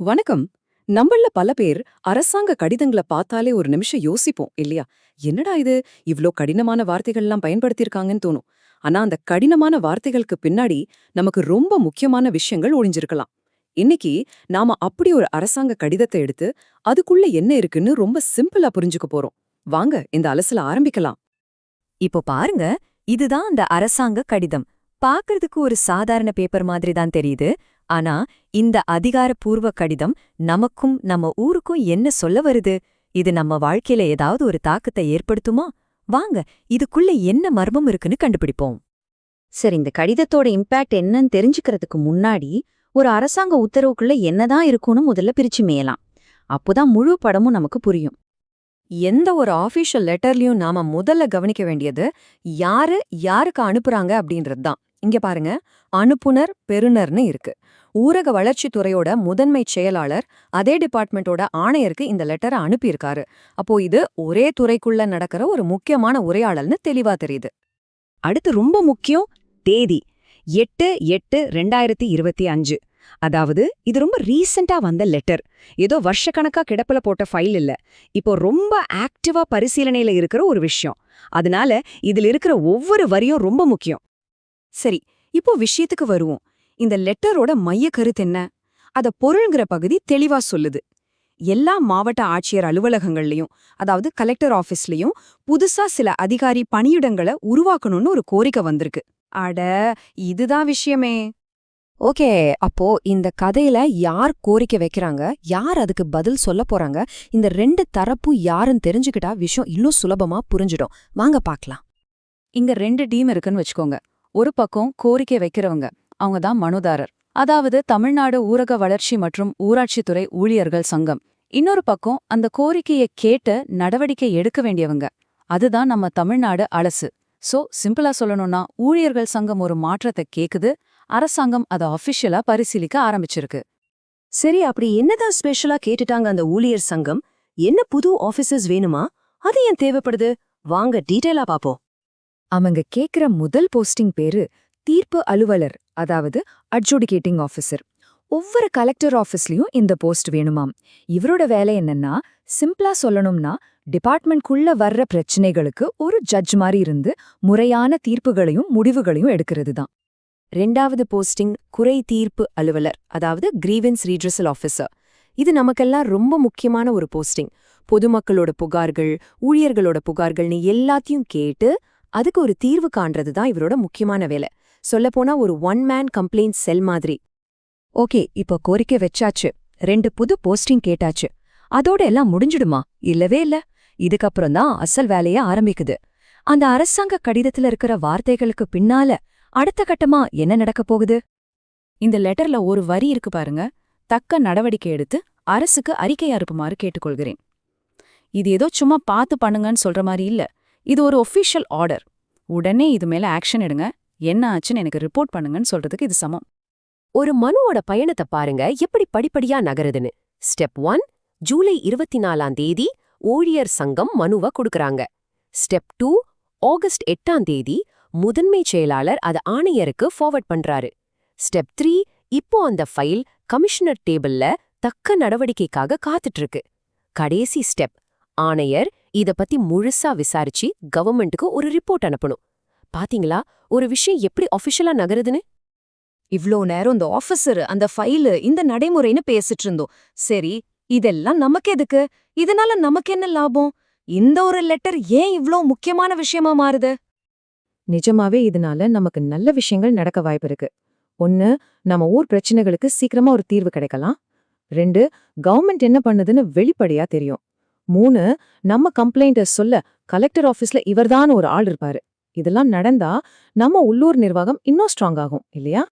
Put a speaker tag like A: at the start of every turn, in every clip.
A: வணக்கம். நம்மள பல பேர் அரசாங்க கடிதங்களை பார்த்தாலே ஒரு நிமிஷம் யோசிப்போம் இல்லையா? என்னடா இது? இவ்ளோ கடினமான வார்த்தைகள்லாம் பயன்படுத்தியிருக்காங்கன்னு தோணும். ஆனா அந்த கடினமான வார்த்தைகளுக்கு பின்னாடி நமக்கு ரொம்ப முக்கியமான விஷயங்கள் ஒழிஞ்சிருக்கலாம். இன்னைக்கு நாம அப்படி ஒரு அரசாங்க கடிதத்தை எடுத்து அதுக்குள்ள என்ன இருக்குன்னு ரொம்ப சிம்பிளா புரிஞ்சுக்க போறோம். வாங்க இந்த அலசல ஆரம்பிக்கலாம்.
B: இப்போ பாருங்க இதுதான் அந்த அரசாங்க கடிதம். பாக்குறதுக்கு ஒரு சாதாரண பேப்பர் மாதிரி தான் தெரியுது. ஆனா இந்த அதிகாரப்பூர்வ கடிதம் நமக்கும் நம்ம ஊருக்கும் என்ன சொல்ல வருது? இது நம்ம வாழ்க்கையில ஏதாவது ஒரு தாக்கத்தை ஏற்படுத்துமா? வாங்க இதுக்குள்ள என்ன மர்மம் இருக்குன்னு கண்டுபிடிப்போம்.
C: சரி இந்த கடிதத்தோட இம்பாக்ட் என்னன்னு தெரிஞ்சுக்கிறதுக்கு முன்னாடி ஒரு அரசாங்க உத்தரவுக்குள்ள என்னதான் இருக்கும்னு முதல்ல பிரிச்சு மேயலாம். அப்போதான் முழு படமும் நமக்கு புரியும்.
B: எந்த ஒரு ஆபீஷியல் லெட்டர்லயும் நாம முதல்ல கவனிக்க வேண்டியது யாரு யாருக்கு அனுப்புறாங்க அப்படின்றது தான் இங்க பாருங்க அனுப்புனர் பெறுநர்னு இருக்கு. ஊரக வளர்ச்சித்துறையோட முதன்மை செயலாளர் அதே டிபார்ட்மெண்ட்டோட ஆணையருக்கு இந்த லெட்டரை அனுப்பியிருக்காரு. அப்போ இது ஒரே துறைக்குள்ள நடக்கிற ஒரு முக்கியமான உரையாடல்னு தெளிவா தெரியுது.
D: அடுத்து ரொம்ப முக்கியம் தேதி. எட்டு எட்டு ரெண்டாயிரத்தி இருபத்தி அஞ்சு. அதாவது இது ரொம்ப ரீசெண்டா வந்த லெட்டர் ஏதோ வருஷக்கணக்கா கிடப்புல போட்ட ஃபைல் இல்ல. இப்போ ரொம்ப ஆக்டிவா பரிசீலனையில இருக்கிற ஒரு விஷயம். அதனால இதுல இருக்கிற ஒவ்வொரு வரியும் ரொம்ப முக்கியம்.
B: சரி இப்போ விஷயத்துக்கு வருவோம். இந்த லெட்டரோட மைய கருத்து என்ன? அத பொருள்ங்கிற பகுதி தெளிவா சொல்லுது. எல்லா மாவட்ட ஆட்சியர் அலுவலகங்கள்லயும் அதாவது கலெக்டர் ஆபீஸ்லயும் புதுசா சில அதிகாரி பணியிடங்களை உருவாக்கணும்னு ஒரு கோரிக்கை வந்திருக்கு. அட இதுதான் விஷயமே. ஓகே அப்போ இந்த கதையில யார் கோரிக்கை வைக்கிறாங்க? யார் அதுக்கு பதில் சொல்ல போறாங்க? இந்த ரெண்டு தரப்பு யாருன்னு தெரிஞ்சுக்கிட்டா விஷயம் இன்னும் சுலபமா புரிஞ்சிடும். வாங்க பார்க்கலாம் இங்க ரெண்டு டீம் இருக்குன்னு வச்சுக்கோங்க. ஒரு பக்கம் கோரிக்கை வைக்கிறவங்க அவங்க தான் மனுதாரர். அதாவது தமிழ்நாடு ஊரக வளர்ச்சி மற்றும் ஊராட்சித்துறை ஊழியர்கள் சங்கம். இன்னொரு பக்கம் அந்த கோரிக்கையை கேட்டு நடவடிக்கை எடுக்க வேண்டியவங்க. அதுதான் நம்ம தமிழ்நாடு அரசு சோ சிம்பிளா சொல்லணும்னா ஊழியர்கள் சங்கம் ஒரு மாற்றத்தை கேக்குது. அரசாங்கம் அதை அபிஷியலா பரிசீலிக்க ஆரம்பிச்சிருக்கு.
D: சரி அப்படி என்னதான் ஸ்பெஷலா கேட்டுட்டாங்க அந்த ஊழியர் சங்கம்? என்ன புது ஆபீசர்ஸ் வேணுமா? அது ஏன் தேவைப்படுது? வாங்க டீடைலா பாப்போம்.
B: அவங்க கேக்குற முதல் போஸ்டிங் பேரு தீர்ப்பு அலுவலர் அதாவது அட்ஜுடிகேட்டிங் ஆஃபீஸர் ஒவ்வொரு கலெக்டர் ஆஃபீஸ்லயும் இந்த போஸ்ட் வேணுமாம். இவரோட வேலை என்னன்னா சிம்பிளா சொல்லணும்னா டிபார்ட்மெண்ட்குள்ள வர்ற பிரச்சனைகளுக்கு ஒரு ஜட்ஜ் மாதிரி இருந்து முறையான தீர்ப்புகளையும் முடிவுகளையும் எடுக்கிறது தான். ரெண்டாவது போஸ்டிங் குறை தீர்ப்பு அலுவலர் அதாவது கிரீவன்ஸ் ரீட்ரஸல் ஆஃபீஸர் இது நமக்கெல்லாம் ரொம்ப முக்கியமான ஒரு போஸ்டிங் பொதுமக்களோட புகார்கள் ஊழியர்களோட புகார்கள்னு எல்லாத்தையும் கேட்டு அதுக்கு ஒரு தீர்வு காண்றது தான் இவரோட முக்கியமான வேலை. சொல்லப்போனா ஒரு ஒன் மேன் கம்ப்ளைண்ட் செல் மாதிரி.
D: ஓகே இப்போ கோரிக்கை வச்சாச்சு. ரெண்டு புது போஸ்டிங் கேட்டாச்சு. அதோட எல்லாம் முடிஞ்சிடுமா? இல்லவே இல்ல. இதுக்கப்புறம் தான் அசல் வேலைய ஆரம்பிக்குது. அந்த அரசாங்க கடிதத்துல இருக்கிற வார்த்தைகளுக்கு பின்னால அடுத்த கட்டமா என்ன நடக்கப் போகுது?
B: இந்த லெட்டர்ல ஒரு வரி இருக்கு பாருங்க. தக்க நடவடிக்கை எடுத்து அரசுக்கு அறிக்கை அறுப்புமாறு கேட்டுக்கொள்கிறேன். இது ஏதோ சும்மா பார்த்து பண்ணுங்கன்னு சொல்ற மாதிரி இல்ல. இது ஒரு ஒஃபிஷியல் ஆர்டர் உடனே இது மேல ஆக்ஷன் எடுங்க. என்ன ஆச்சுன்னு எனக்கு ரிப்போர்ட் பண்ணுங்கன்னு சொல்றதுக்கு இது சமம்.
E: ஒரு மனுவோட பயணத்தை பாருங்க எப்படி படிப்படியா நகருதுன்னு. ஸ்டெப் ஒன் ஜூலை இருபத்தி நாலாம் தேதி ஊழியர் சங்கம் மனுவ கொடுக்கறாங்க. ஸ்டெப் டூ ஆகஸ்ட் எட்டாம் தேதி முதன்மை செயலாளர் அத ஆணையருக்கு ஃபார்வர்ட் பண்றாரு. ஸ்டெப் த்ரீ இப்போ அந்த ஃபைல் கமிஷனர் டேபிள்ல தக்க நடவடிக்கைக்காக காத்துட்டு இருக்கு கடைசி ஸ்டெப் ஆணையர் இத பத்தி முழுசா விசாரிச்சு கவர்மெண்ட்டுக்கு ஒரு ரிப்போர்ட் அனுப்பணும். பாத்தீங்களா? ஒரு விஷயம் எப்படி அஃபிஷியலா நகருதுன்னு?
B: இவ்ளோ நேரம் இந்த ஆஃபீஸர் அந்த ஃபைலு இந்த நடைமுறைன்னு பேசிட்டு இருந்தோம். சரி இதெல்லாம் நமக்கு எதுக்கு? இதனால நமக்கு என்ன லாபம்? இந்த ஒரு லெட்டர் ஏன் இவ்ளோ முக்கியமான விஷயமா மாறுது?
D: நிஜமாவே இதனால நமக்கு நல்ல விஷயங்கள் நடக்க வாய்ப்பு இருக்கு. ஒன்னு நம்ம ஊர் பிரச்சனைகளுக்கு சீக்கிரமா ஒரு தீர்வு கிடைக்கலாம். ரெண்டு கவர்மெண்ட் என்ன பண்ணுதுன்னு வெளிப்படையா தெரியும். மூணு நம்ம கம்ப்ளைண்ட சொல்ல கலெக்டர் ஆபீஸ்ல இவர்தான் ஒரு ஆள் இருப்பாரு. இதெல்லாம் நடந்தா நம்ம உள்ளூர் நிர்வாகம் இன்னும் ஸ்ட்ராங் ஆகும் இல்லையா?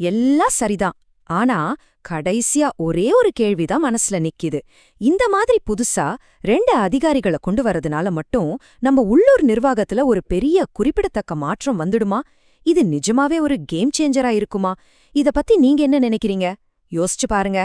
B: எல்லாம் சரிதான். ஆனா கடைசியா ஒரே ஒரு கேள்விதான் மனசுல நிக்கிது. இந்த மாதிரி புதுசா ரெண்டு அதிகாரிகளை கொண்டு வரதுனால மட்டும் நம்ம உள்ளூர் நிர்வாகத்துல ஒரு பெரிய குறிப்பிடத்தக்க மாற்றம் வந்துடுமா? இது நிஜமாவே ஒரு கேம் சேஞ்சரா இருக்குமா? இத பத்தி நீங்க என்ன நினைக்கிறீங்க? யோசிச்சு பாருங்க.